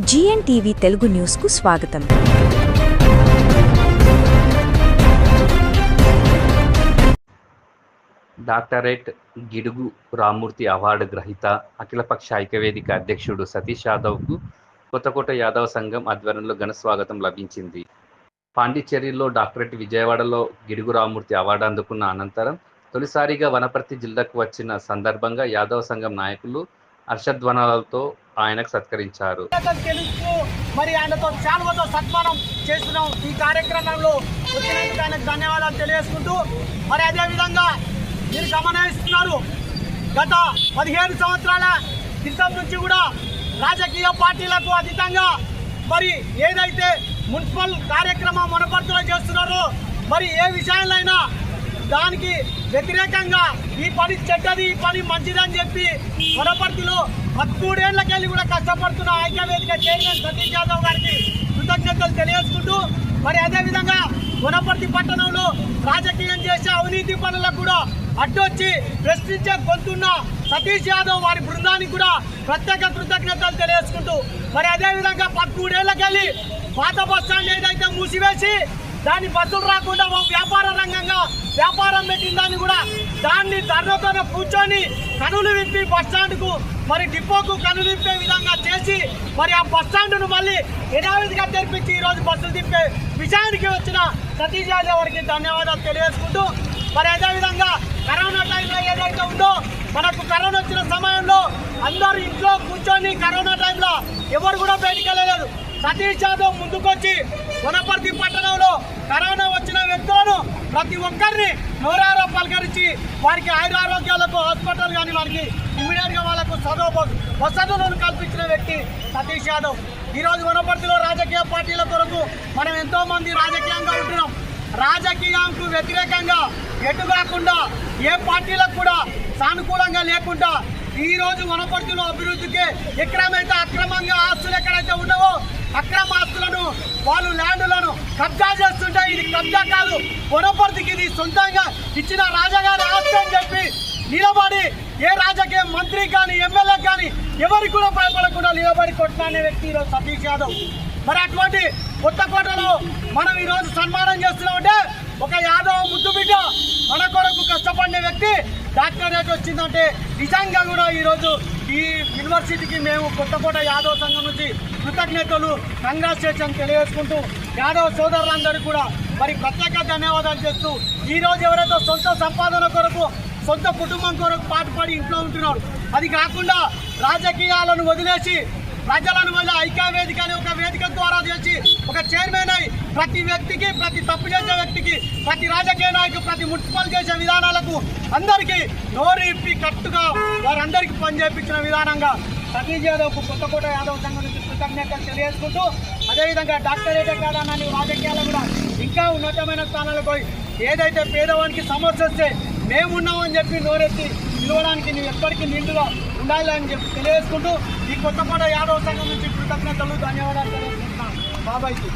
GN TV Telugu న్యూస్కు స్వాగతం. Doctorate Gidugu Ramurthy award గ్రహీత అఖిలపక్ష ఐక్యవేదిక అధ్యక్షుడు సతీష్ యాదవ్కు కొత్తకోట యాదవ్ సంఘం ఆధ్వర్యంలో ఘన స్వాగతం లభించింది. పాండిచ్చేరిలో డాక్టరేట్ విజయవాడలో గిడుగు రామూర్తి అవార్డు అందుకున్న అనంతరం తొలిసారిగా వనపర్తి జిల్లాకు వచ్చిన సందర్భంగా యాదవ్ సంఘం నాయకులు హర్షధ్వనాలతో ఆయనకు సత్కరించారు. మరి ఆయనతో శాలువతో సన్మానం చేస్తున్నాం ఈ కార్యక్రమంలో. వచ్చినందుకు ఆయనకు ధన్యవాదాలు తెలియజేసుకుంటూ మరి అదేవిధంగా మీరు గమనిస్తున్నారు గత పదిహేను సంవత్సరాల క్రితం నుంచి కూడా రాజకీయ పార్టీలకు అతీతంగా మరి ఏదైతే మున్సిపల్ కార్యక్రమం మనపర్తిలో చేస్తున్నారో మరి ఏ విషయాలైనా దానికి వ్యతిరేకంగా ఈ పని చెడ్డది ఈ పని మంచిదని చెప్పి వనపర్తిలో పదమూడేళ్ళకెళ్ళి కూడా కష్టపడుతున్న ఐక్యవేదిక చైర్మన్ సతీష్ యాదవ్ గారికి కృతజ్ఞతలు తెలియజేసుకుంటూ మరి అదేవిధంగా వనపర్తి పట్టణంలో రాజకీయం చేసే అవినీతి పనులకు కూడా అడ్డొచ్చి ప్రశ్నించే గొంతున్న సతీష్ యాదవ్ వారి బృందానికి కూడా ప్రత్యేక కృతజ్ఞతలు తెలియజేసుకుంటూ మరి అదేవిధంగా పదమూడేళ్ళకెళ్ళి పాత బస్ స్టాండ్ ఏదైతే మూసివేసి దాని బస్సులు రాకుండా ఓ వ్యాపార రంగంగా వ్యాపారం పెట్టిన దాన్ని కూడా దాన్ని ధర్నతోనే కూర్చొని కనులు విప్పి బస్ స్టాండ్కు మరి డిపోకు కనులు విప్పే విధంగా చేసి మరి ఆ బస్ స్టాండ్ను మళ్ళీ యథావిధిగా తెరిపించి ఈరోజు బస్సులు తిప్పే విషయానికి వచ్చిన సతీష్ యాదవ్ వారికి ధన్యవాదాలు తెలియజేసుకుంటూ మరి అదేవిధంగా కరోనా టైంలో ఏదైతే ఉందో మనకు కరోనా వచ్చిన సమయంలో అందరూ ఇంట్లో కూర్చొని కరోనా టైంలో ఎవరు కూడా బయటికి వెళ్ళలేదు. సతీష్ యాదవ్ ముందుకొచ్చి వనపర్తి పట్టణంలో కరోనా వచ్చిన వ్యక్తులను ప్రతి ఒక్కరిని నోరారో పలకరించి వారికి ఆయురారోగ్యాలకు హాస్పిటల్ కానీ వారికి ఇమీడియట్గా వాళ్ళకు చదువు వసతులను కల్పించిన వ్యక్తి సతీష్ యాదవ్. ఈ రోజు వనపర్తిలో రాజకీయ పార్టీల కొరకు మనం ఎంతో మంది రాజకీయంగా ఉంటున్నాం. రాజకీయంకు వ్యతిరేకంగా ఎటు కాకుండా ఏ పార్టీలకు కూడా సానుకూలంగా లేకుండా ఈ రోజు వనపర్తిలో అభివృద్ధికి ఎక్కడమైతే అక్రమంగా ఆస్తులు ఎక్కడైతే ఉండవో అక్రమాస్తులను వాళ్ళు ల్యాండ్లను కబ్జా చేస్తుంటే ఇది కబ్జా కాదు. వనపర్తికి ఇది సొంతంగా ఇచ్చిన రాజగారి ఆస్తి అని చెప్పి నిలబడి ఏ రాజకీయ మంత్రి కానీ ఎమ్మెల్యే కానీ ఎవరికి కూడా భయపడకుండా నిలబడి కొట్టిన వ్యక్తి ఈరోజు సతీష్ యాదవ్. మరి అటువంటి కొత్తకోటలో మనం ఈరోజు సన్మానం చేస్తున్నామంటే ఒక యాదవ్ ముద్దు బిడ్డ మన కొరకు కష్టపడిన వ్యక్తి డాక్టరేట్ వచ్చిందంటే నిజంగా కూడా ఈరోజు ఈ యూనివర్సిటీకి మేము కొత్తకోట యాదవ్ సంఘం నుంచి కృతజ్ఞతలు కంగ్రాచులేషన్ తెలియజేసుకుంటూ యాదవ్ సోదరులందరికీ కూడా మరి ప్రత్యేక ధన్యవాదాలు చేస్తూ ఈ రోజు ఎవరైతే సొంత సంపాదన కొరకు సొంత కుటుంబం కొరకు పాటుపడి ఇంట్లో ఉంటున్నారు అది కాకుండా రాజకీయాలను వదిలేసి ప్రజలను వల్ల ఐక్య వేదిక అనే ఒక వేదిక ద్వారా చేసి ఒక చైర్మన్ అయి ప్రతి వ్యక్తికి ప్రతి తప్పు చేసే వ్యక్తికి ప్రతి రాజకీయ నాయకు ప్రతి మున్సిపల్ చేసే విధానాలకు అందరికీ నోరు ఇప్పి కట్టుగా వారందరికీ పనిచేపించిన విధానంగా సతీష్ యాదవ్కు కొత్తకోట యాదవ్ సంఘం నుంచి కృతజ్ఞతలు తెలియజేసుకుంటూ అదేవిధంగా డాక్టరేటే కాదనని రాజకీయాలు కూడా ఇంకా ఉన్నతమైన స్థానాలకు పోయి ఏదైతే పేదవానికి సమస్య వస్తే మేమున్నామని చెప్పి నోరెత్తి నిలవడానికి నువ్వు ఎప్పటికీ నిండుగా ఉండాలని చెప్పి తెలియజేసుకుంటూ ఈ కొత్తకోట యాదవ్ సంఘం నుంచి కృతజ్ఞతలు ధన్యవాదాలు తెలియజేస్తున్నాను బాబాయ్కి